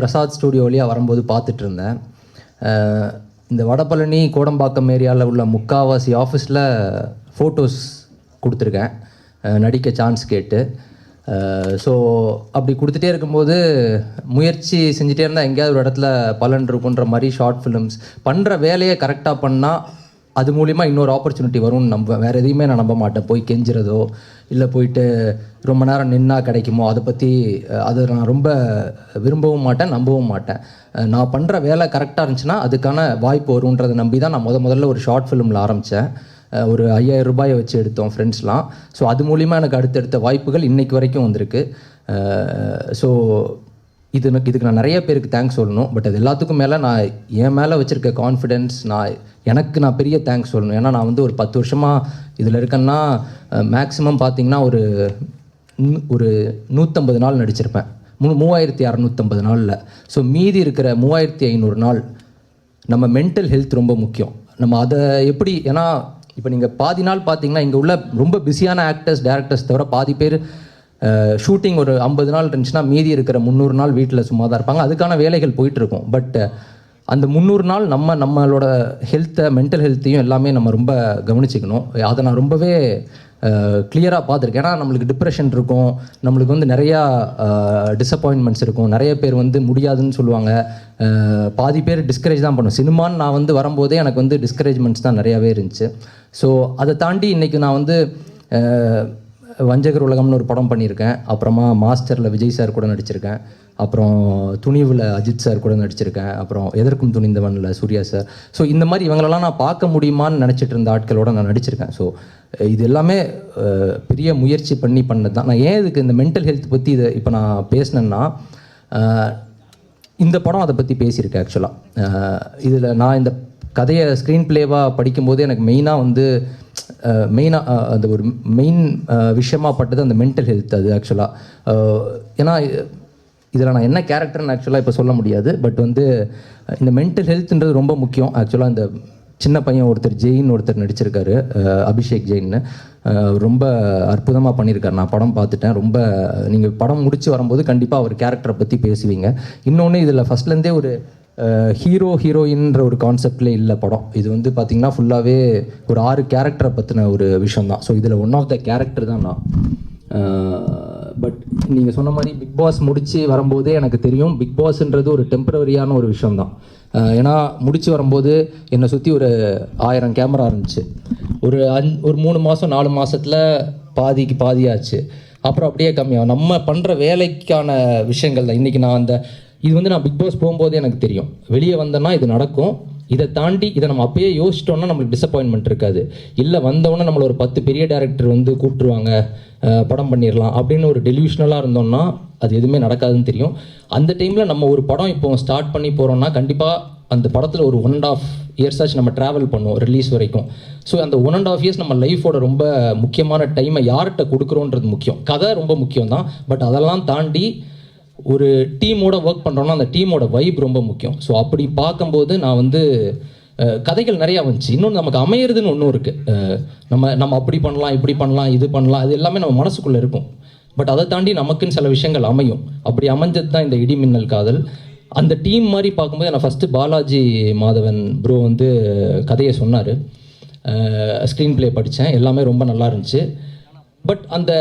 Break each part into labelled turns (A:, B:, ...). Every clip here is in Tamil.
A: பிரசாத் ஸ்டூடியோ வழியாக வரும்போது பார்த்துட்டு இருந்தேன் இந்த வடபழனி கோடம்பாக்கம் ஏரியாவில் உள்ள முக்காவாசி ஆஃபீஸில் ஃபோட்டோஸ் கொடுத்துருக்கேன். நடிக்க சான்ஸ் கேட்டு. ஸோ அப்படி கொடுத்துட்டே இருக்கும்போது முயற்சி செஞ்சுட்டே இருந்தால் எங்கேயாவது ஒரு இடத்துல பலன் இருக்குன்ற மாதிரி ஷார்ட் ஃபிலிம்ஸ் பண்ணுற வேலையை கரெக்டாக பண்ணால் அது மூலிமா இன்னொரு ஆப்பர்ச்சுனிட்டி வரும்னு நம்ப வேறு எதையுமே நான் நம்ப மாட்டேன். போய் கெஞ்சுறதோ இல்லை போயிட்டு ரொம்ப நேரம் நின்னா கிடைக்குமோ அதை பற்றி அதை நான் ரொம்ப விரும்பவும் மாட்டேன் நம்பவும் மாட்டேன். நான் பண்ணுற வேலை கரெக்டாக இருந்துச்சுன்னா அதுக்கான வாய்ப்பு வருன்றதை நம்பி தான் நான் முத முதல்ல ஒரு ஷார்ட் ஃபிலிமில் ஆரம்பித்தேன் ஒரு ஐயாயிரம் ரூபாயை வச்சு எடுத்தோம் ஃப்ரெண்ட்ஸ்லாம் ஸோ அது மூலிமா எனக்கு அடுத்தடுத்த வாய்ப்புகள் இன்றைக்கு வரைக்கும் வந்திருக்கு. ஸோ இது எனக்கு இதுக்கு நான் நிறைய பேருக்கு தேங்க்ஸ் சொல்லணும். பட் அது எல்லாத்துக்கும் மேலே நான் என் மேலே வச்சுருக்க கான்ஃபிடென்ஸ் நான் எனக்கு நான் பெரிய தேங்க்ஸ் சொல்லணும். ஏன்னா நான் வந்து ஒரு பத்து வருஷமாக இதில் இருக்கேன்னா மேக்ஸிமம் பார்த்தீங்கன்னா ஒரு ஒரு நூற்றம்பது நாள் நடிச்சிருப்பேன். மூ மூவாயிரத்தி அறநூற்றம்பது நாளில். ஸோ மீதி இருக்கிற மூவாயிரத்தி ஐநூறு நாள் நம்ம மென்டல் ஹெல்த் ரொம்ப முக்கியம். நம்ம அதை எப்படி ஏன்னா இப்போ நீங்கள் பாதி நாள் பார்த்தீங்கன்னா இங்கே உள்ள ரொம்ப பிஸியான ஆக்டர்ஸ் டேரக்டர்ஸ் தவிர பாதி பேர் ஷூட்டிங் ஒரு ஐம்பது நாள் இருந்துச்சுன்னா மீதி இருக்கிற முந்நூறு நாள் வீட்டில் சும்மா தான் இருப்பாங்க. அதுக்கான வேலைகள் போயிட்டுருக்கும் பட்டு பட் அந்த முந்நூறு நாள் நம்ம நம்மளோட ஹெல்த்தை மென்டல் ஹெல்த்தையும் எல்லாமே நம்ம ரொம்ப கவனிச்சிக்கணும். அதை நான் ரொம்பவே கிளியராக பார்த்துருக்கேன். ஏன்னா நம்மளுக்கு டிப்ரெஷன் இருக்கும். நம்மளுக்கு வந்து நிறையா டிசப்பாயின்மெண்ட்ஸ் இருக்கும். நிறைய பேர் வந்து முடியாதுன்னு சொல்லுவாங்க. பாதி பேர் டிஸ்கரேஜ் தான் பண்ணும் சினிமான்னு நான் வந்து வரும்போதே எனக்கு வந்து டிஸ்கரேஜ்மெண்ட்ஸ் தான் நிறையாவே இருந்துச்சு. ஸோ அதை தாண்டி இன்றைக்கி நான் வந்து வஞ்சகர் உலகம்னு ஒரு படம் பண்ணியிருக்கேன். அப்புறமா மாஸ்டரில் விஜய் சார் கூட நடிச்சிருக்கேன். அப்புறம் துணிவில் அஜித் சார் கூட நடிச்சிருக்கேன். அப்புறம் எதற்கும் துணிந்தவனில் சூர்யா சார். ஸோ இந்த மாதிரி இவங்களெல்லாம் நான் பார்க்க முடியுமான்னு நினச்சிட்டு இருந்த ஆட்களோட நான் நடிச்சிருக்கேன். ஸோ இது எல்லாமே பெரிய முயற்சி பண்ணி பண்ணது தான். நான் ஏன் இதுக்கு இந்த மென்டல் ஹெல்த் பற்றி இதை இப்போ நான் பேசினேன்னா இந்த படம் அதை பற்றி பேசியிருக்கேன் ஆக்சுவலாக இதில் நான் இந்த கதையை ஸ்க்ரீன் பிளேவாக படிக்கும்போது எனக்கு மெயினாக வந்து மெயினாக அந்த ஒரு மெயின் விஷயமாப்பட்டது அந்த மென்டல் ஹெல்த் அது ஆக்சுவலாக ஏன்னா இதில் நான் என்ன கேரக்டர்னு ஆக்சுவலாக இப்போ சொல்ல முடியாது. பட் வந்து இந்த மென்டல் ஹெல்த்ன்றது ரொம்ப முக்கியம். ஆக்சுவலாக இந்த சின்ன பையன் ஒருத்தர் ஜெயின் ஒருத்தர் நடிச்சிருக்காரு. அபிஷேக் ஜெயின்னு. ரொம்ப அற்புதமாக பண்ணியிருக்காரு நான் படம் பார்த்துட்டேன். ரொம்ப நீங்கள் படம் முடிச்சு வரும்போது கண்டிப்பாக அவர் கேரக்டரை பற்றி பேசுவீங்க. இன்னொன்று இதில் ஃபஸ்ட்லேருந்தே ஒரு ஹீரோ ஹீரோயின்ற ஒரு கான்செப்டில் இல்லை படம். இது வந்து பார்த்திங்கன்னா ஃபுல்லாகவே ஒரு ஆறு கேரக்டரை பற்றின ஒரு விஷயம் தான் ஸோ இதில் ஒன் ஆஃப் த கேரக்டர் தான் நான். பட் நீங்கள் சொன்ன மாதிரி பிக் பாஸ் முடித்து வரும்போதே எனக்கு தெரியும் பிக் பாஸ்ன்றது ஒரு டெம்பரவரியான ஒரு விஷயம் தான் ஏன்னா முடிச்சு வரும்போது என்னை சுற்றி ஒரு ஆயிரம் கேமரா இருந்துச்சு. ஒரு அஞ் ஒரு மூணு மாதம் நாலு மாதத்தில் பாதிக்கு பாதியாச்சு. அப்புறம் அப்படியே கம்மியாகும். நம்ம பண்ணுற வேலைக்கான விஷயங்கள் தான் இன்றைக்கி நான் அந்த இது வந்து நான் பிக் பாஸ் போகும்போதே எனக்கு தெரியும். வெளியே வந்தேன்னா இது நடக்கும். இதை தாண்டி இதை நம்ம அப்பயே யோசிச்சிட்டோம்னா நம்மளுக்கு டிசப்பாயின்மெண்ட் இருக்காது. இல்லை வந்தவொடனே நம்மளை ஒரு பத்து பெரிய டேரக்டர் வந்து கூப்பிட்டுருவாங்க படம் பண்ணிடலாம் அப்படின்னு ஒரு டெலிவிஷனலாக இருந்தோம்னா அது எதுவுமே நடக்காதுன்னு தெரியும். அந்த டைமில் நம்ம ஒரு படம் இப்போ ஸ்டார்ட் பண்ணி போகிறோம்னா கண்டிப்பாக அந்த படத்தில் ஒரு ஒன் அண்ட் ஆஃப் இயர்ஸ் ஆச்சு நம்ம ட்ராவல் பண்ணுவோம் ரிலீஸ் வரைக்கும். ஸோ அந்த ஒன் அண்ட் ஆஃப் இயர்ஸ் நம்ம லைஃபோட ரொம்ப முக்கியமான டைமை யார்கிட்ட கொடுக்குறோன்றது முக்கியம். கதை ரொம்ப முக்கியம் தான் பட் அதெல்லாம் தாண்டி ஒரு டீமோட ஒர்க் பண்ணுறோம்னா அந்த டீமோட வைப் ரொம்ப முக்கியம். ஸோ அப்படி பார்க்கும்போது நான் வந்து கதைகள் நிறையா வந்துச்சு. இன்னொன்று நமக்கு அமையிறதுன்னு ஒன்றும் இருக்குது நம்ம நம்ம அப்படி பண்ணலாம் இப்படி பண்ணலாம் இது பண்ணலாம் அது எல்லாமே நம்ம மனசுக்குள்ளே இருக்கும். பட் அதை தாண்டி நமக்குன்னு சில விஷயங்கள் அமையும். அப்படி அமைஞ்சது தான் இந்த இடி மின்னல் காதல். அந்த டீம் மாதிரி பார்க்கும்போது நான் ஃபஸ்ட்டு பாலாஜி மாதவன் ப்ரோ வந்து கதையை சொன்னார். ஸ்க்ரீன் ப்ளே படித்தேன் எல்லாமே ரொம்ப நல்லா இருந்துச்சு. பட் அந்த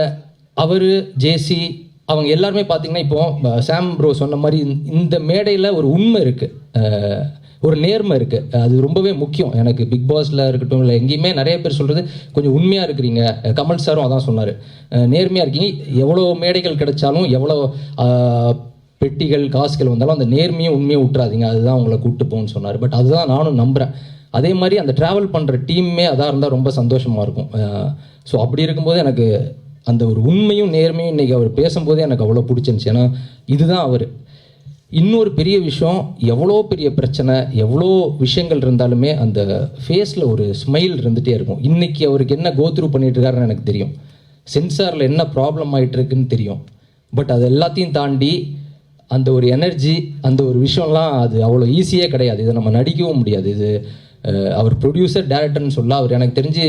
A: அவர் ஜேசி அவங்க எல்லாருமே பார்த்தீங்கன்னா இப்போ சாம் ப்ரோ சொன்ன மாதிரி இந்த- மேடையில் ஒரு உண்மை இருக்குது ஒரு நேர்மை இருக்குது அது ரொம்பவே முக்கியம். எனக்கு பிக் பாஸில் இருக்கட்டும் இல்லை எங்கேயுமே நிறைய பேர் சொல்கிறது கொஞ்சம் உண்மையாக இருக்கிறீங்க. கமல் சாரும் அதான் சொன்னார். நேர்மையாக இருக்கீங்க. எவ்வளோ மேடைகள் கிடைச்சாலும் எவ்வளோ பெட்டிகள் காசுகள் வந்தாலும் அந்த நேர்மையும் உண்மையும் விட்டுறாதீங்க அதுதான் உங்களை கூப்பிட்டு போகணும்னு சொன்னார். பட் அதுதான் நானும் நம்புகிறேன் அதே மாதிரி அந்த ட்ராவல் பண்ணுற டீம்மே அதாக இருந்தால் ரொம்ப சந்தோஷமாக இருக்கும். ஸோ அப்படி இருக்கும்போது எனக்கு அந்த ஒரு உண்மையும் நேர்மையும் இன்றைக்கி அவர் பேசும்போதே எனக்கு அவ்வளோ பிடிச்சிருந்துச்சி. ஏன்னா இதுதான் அவர். இன்னொரு பெரிய விஷயம் எவ்வளோ பெரிய பிரச்சனை எவ்வளோ விஷயங்கள் இருந்தாலுமே அந்த ஃபேஸில் ஒரு ஸ்மைல் இருந்துகிட்டே இருக்கும். இன்றைக்கி அவருக்கு என்ன கோத்ரூ பண்ணிட்டு இருக்காருன்னு எனக்கு தெரியும். சென்சாரில் என்ன ப்ராப்ளம் ஆகிட்டுருக்குன்னு தெரியும். பட் அது எல்லாத்தையும் தாண்டி அந்த ஒரு எனர்ஜி அந்த ஒரு விஷயம்லாம் அது அவ்வளோ ஈஸியே கிடையாது. இதை நம்ம நடிக்கவும் முடியாது. இது அவர் ப்ரொடியூசர் டேரக்டர்னு சொல்ல அவர் எனக்கு தெரிஞ்சு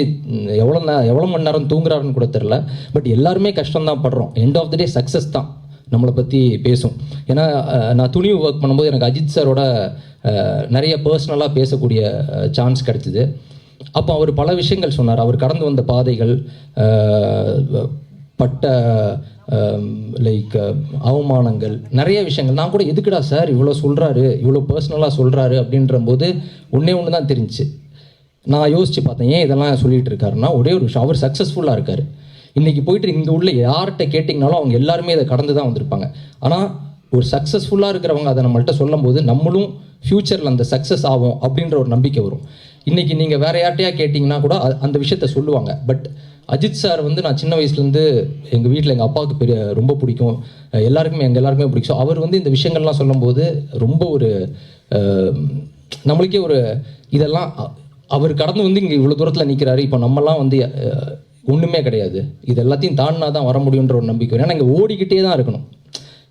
A: எவ்வளோ நே எவ்வளோ மணி நேரம் தூங்குறாருன்னு கூட தெரில பட் எல்லாருமே கஷ்டம் தான் படுறோம். End of the day success தான் நம்மளை பற்றி பேசும். ஏன்னா நான் துணிவு ஒர்க் பண்ணும்போது எனக்கு அஜித் சாரோட நிறைய பர்சனலாக பேசக்கூடிய சான்ஸ் கிடச்சிது. அப்போ அவர் பல விஷயங்கள் சொன்னார். அவர் கடந்து வந்த பாதைகள் பட்ட லைக் அவமானங்கள் நிறைய விஷயங்கள். நான் கூட எதுக்குடா சார் இவ்வளோ சொல்கிறாரு இவ்வளோ பர்சனலாக சொல்கிறாரு அப்படின்ற போது ஒன்றே ஒன்று தான் தெரிஞ்சுச்சு. நான் யோசித்து பார்த்தேன் ஏன் இதெல்லாம் சொல்லிகிட்டு இருக்காருன்னா ஒரே ஒரு விஷயம் அவர் சக்ஸஸ்ஃபுல்லாக இருக்கார். இன்றைக்கி போயிட்டு இங்கே உள்ள யார்கிட்ட கேட்டிங்கனாலும் அவங்க எல்லாருமே இதை கடந்து தான் வந்திருப்பாங்க. ஆனால் ஒரு சக்ஸஸ்ஃபுல்லாக இருக்கிறவங்க அதை நம்மள்கிட்ட சொல்லும்போது நம்மளும் ஃப்யூச்சரில் அந்த சக்ஸஸ் ஆகும் அப்படின்ற ஒரு நம்பிக்கை வரும். இன்றைக்கி நீங்கள் வேறு யார்ட்டையா கேட்டிங்கன்னா கூட அந்த விஷயத்த சொல்லுவாங்க. பட் அஜித் சார் வந்து நான் சின்ன வயசுலேருந்து எங்கள் வீட்டில் எங்கள் அப்பாவுக்கு பெரிய ரொம்ப பிடிக்கும். எல்லாருக்குமே எங்கள் எல்லாருக்குமே பிடிக்கும். அவர் வந்து இந்த விஷயங்கள்லாம் சொல்லும்போது ரொம்ப ஒரு நம்மளுக்கே ஒரு இதெல்லாம் அவர் கடந்து வந்து இங்கே இவ்வளோ தூரத்தில் நிற்கிறாரு இப்போ நம்மலாம் வந்து ஒன்றுமே கிடையாது. இது எல்லாத்தையும் தாண்டினா தான் வர முடியுன்ற ஒரு நம்பிக்கை ஏன்னா இங்கே ஓடிக்கிட்டே தான் இருக்கணும்.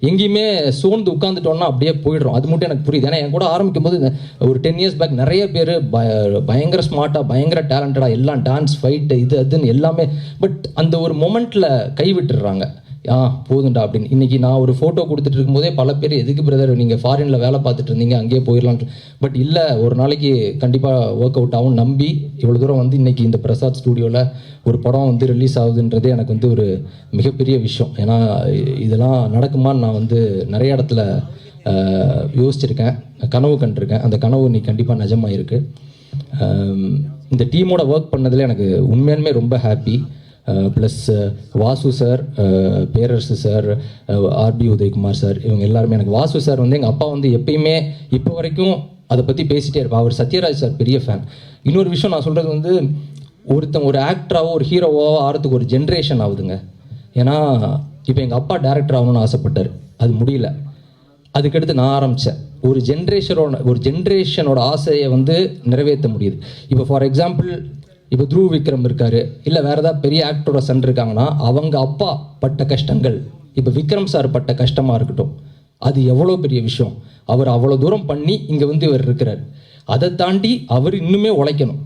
A: எங்கேயுமே சோர்ந்து உட்காந்துட்டோம்னா அப்படியே போயிடுறோம். அது மட்டும் எனக்கு புரியுது. ஏன்னா என் கூட ஆரம்பிக்கும் போது ஒரு டென் இயர்ஸ் பேக் நிறைய பேர் பயங்கர ஸ்மார்ட்டாக பயங்கர டேலண்டடாக எல்லாம் டான்ஸ் ஃபைட்டு இது அதுன்னு எல்லாமே பட் அந்த ஒரு மொமெண்ட்டில் கைவிட்டுடுறாங்க. ஆ போதும்டா அப்படின்னு. இன்றைக்கி நான் ஒரு ஃபோட்டோ கொடுத்துட்டு இருக்கும்போதே பல பேர் எதுக்கு பிரதர் நீங்கள் ஃபாரினில் வேலை பார்த்துட்டு இருந்தீங்க? அங்கேயே போயிடலாம் பட் இல்லை ஒரு நாளைக்கு கண்டிப்பாக ஒர்க் அவுட் ஆகும் நம்பி இவ்வளோ தூரம் வந்து இன்றைக்கி இந்த பிரசாத் ஸ்டூடியோவில் ஒரு படம் வந்து ரிலீஸ் ஆகுதுன்றதே எனக்கு வந்து ஒரு மிகப்பெரிய விஷயம். ஏன்னா இதெல்லாம் நடக்குமான்னு நான் வந்து நிறைய இடத்துல யோசிச்சிருக்கேன். கனவு கண்டிருக்கேன். அந்த கனவு இன்னைக்கு கண்டிப்பாக நிஜமாக இருக்குது இந்த டீமோட ஒர்க் பண்ணதில் எனக்கு உண்மையானுமே ரொம்ப happy plus Vasu sir Perarasu sir R B Udhayakumar sir இவங்க எல்லாருமே எனக்கு. வாசு சார் வந்து எங்கள் அப்பா வந்து எப்பயுமே இப்போ வரைக்கும் அதை பற்றி பேசிட்டே இருப்பான் அவர் சத்யராஜ் சார் பெரிய ஃபேன் இன்னொரு விஷயம் நான் சொல்கிறது வந்து ஒருத்தன் ஒரு ஆக்டராவோ ஒரு ஹீரோவோ ஆகிறதுக்கு ஒரு ஜென்ரேஷன் ஆகுதுங்க. ஏன்னா இப்போ எங்கள் அப்பா டேரக்டர் ஆகணும்னு ஆசைப்பட்டார். அது முடியல. அதுக்கடுத்து நான் ஆரம்பித்தேன் ஒரு ஜென்ரேஷனோட ஒரு ஜென்ரேஷனோட ஆசையை வந்து நிறைவேற்ற முடியுது. இப்போ ஃபார் எக்ஸாம்பிள் இப்போ த்ரூ விக்ரம் இருக்காரு. இல்லை வேறு ஏதாவது பெரிய ஆக்டரோட சன் இருக்காங்கன்னா அவங்க அப்பா பட்ட கஷ்டங்கள் இப்போ விக்ரம் சார் பட்ட கஷ்டமாக இருக்கட்டும். அது எவ்வளோ பெரிய விஷயம். அவர் அவ்வளோ தூரம் பண்ணி இங்கே வந்து இவர் இருக்கிறார். அதை தாண்டி அவர் இன்னுமே உழைக்கணும்.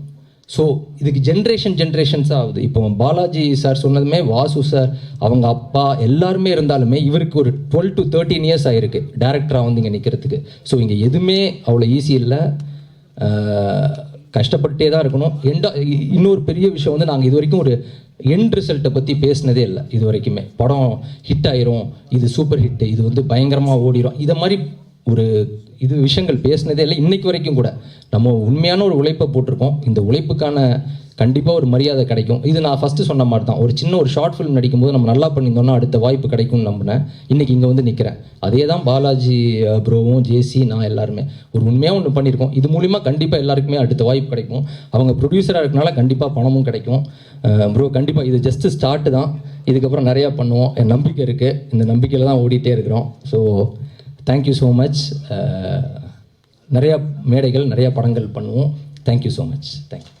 A: ஸோ இதுக்கு ஜென்ரேஷன் ஜென்ரேஷன்ஸாக ஆகுது. இப்போ பாலாஜி சார் சொன்னதுமே வாசு சார் அவங்க அப்பா எல்லாருமே இருந்தாலுமே இவருக்கு ஒரு டுவெல் டு தேர்ட்டீன் இயர்ஸ் ஆயிருக்கு. டேரக்டராக வந்து இங்கே நிற்கிறதுக்கு ஸோ இங்கே எதுவுமே அவ்வளோ ஈஸி இல்லை. கஷ்டப்பட்டே தான் இருக்கணும். எண்டா இ- இன்னொரு பெரிய விஷயம் வந்து நாங்கள் இது வரைக்கும் ஒரு எண்ட் ரிசல்ட்டை பற்றி பேசினதே இல்லை இது வரைக்குமே படம் ஹிட் ஆயிரும் இது சூப்பர் ஹிட் இது வந்து பயங்கரமாக ஓடிரும். இதை மாதிரி ஒரு இது விஷயங்கள் பேசினதே இல்லை. இன்றைக்கு வரைக்கும் கூட நம்ம உண்மையான ஒரு உழைப்பை போட்டிருக்கோம். இந்த உழைப்புக்கான கண்டிப்பாக ஒரு மரியாதை கிடைக்கும். இது நான் ஃபஸ்ட்டு சொன்ன மாதிரி தான் ஒரு சின்ன ஒரு ஷார்ட் ஃபிலிம் நடிக்கும்போது நம்ம நல்லா பண்ணியிருந்தோம்னா அடுத்த வாய்ப்பு கிடைக்கும்னு நம்பினேன். இன்றைக்கி இங்கே வந்து நிற்கிறேன் அதே தான் பாலாஜி ப்ரோவும் ஜேசி நான் எல்லாருமே. ஒரு உண்மையாக ஒன்று பண்ணியிருக்கோம். இது மூலிமா கண்டிப்பாக எல்லாருக்குமே அடுத்த வாய்ப்பு கிடைக்கும். அவங்க ப்ரொடியூசராக இருக்கனால கண்டிப்பாக பணமும் கிடைக்கும். ப்ரோ கண்டிப்பாக இது ஜஸ்ட்டு ஸ்டார்ட்டு தான். இதுக்கப்புறம் நிறையா பண்ணுவோம். என் நம்பிக்கை இருக்குது இந்த நம்பிக்கையில் தான் ஓடிட்டே இருக்கிறோம். ஸோ தேங்க்யூ ஸோ மச் நிறையா மேடைகள் நிறையா படங்கள் பண்ணுவோம். Thank you so much thank you